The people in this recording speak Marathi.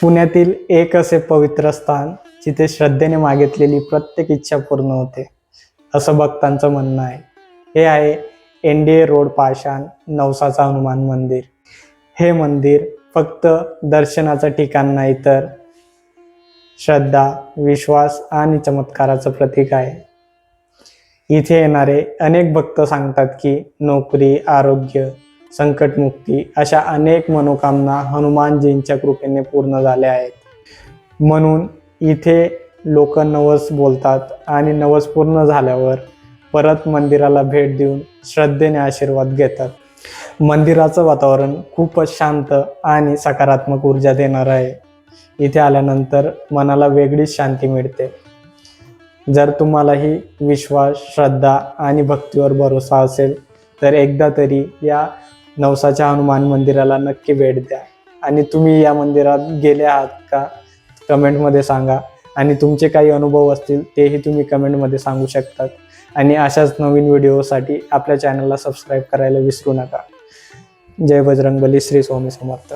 पुण्यातील एक असे पवित्र स्थान जिथे श्रद्धेने मागितलेली प्रत्येक इच्छा पूर्ण होते असं भक्तांचं म्हणणं आहे. हे आहे N D A road Pashan नवसाचा हनुमान मंदिर. हे मंदिर फक्त दर्शनाचं ठिकाण नाही तर श्रद्धा विश्वास आणि चमत्काराचं प्रतीक आहे. इथे येणारे अनेक भक्त सांगतात की नोकरी आरोग्य संकटमुक्ती अशा अनेक मनोकामना हनुमानजींच्या कृपेने पूर्ण झाल्या आहेत. म्हणून इथे लोक नवस बोलतात आणि नवस पूर्ण झाल्यावर परत मंदिराला भेट देऊन श्रद्धेने आशीर्वाद घेतात. मंदिराचं वातावरण खूपच शांत आणि सकारात्मक ऊर्जा देणारं आहे. इथे आल्यानंतर मनाला वेगळीच शांती मिळते. जर तुम्हालाही विश्वास श्रद्धा आणि भक्तीवर भरोसा असेल तर एकदा तरी या नवसाच्या हनुमान मंदिराला नक्की भेट द्या. आणि तुम्ही या मंदिरात गेले आहात का? कमेंटमध्ये सांगा. आणि तुमचे काही अनुभव असतील तेही तुम्ही कमेंटमध्ये सांगू शकतात. आणि अशाच नवीन व्हिडिओसाठी आपल्या चॅनलला सबस्क्राईब करायला विसरू नका. जय बजरंगबली श्री स्वामी समर्थ.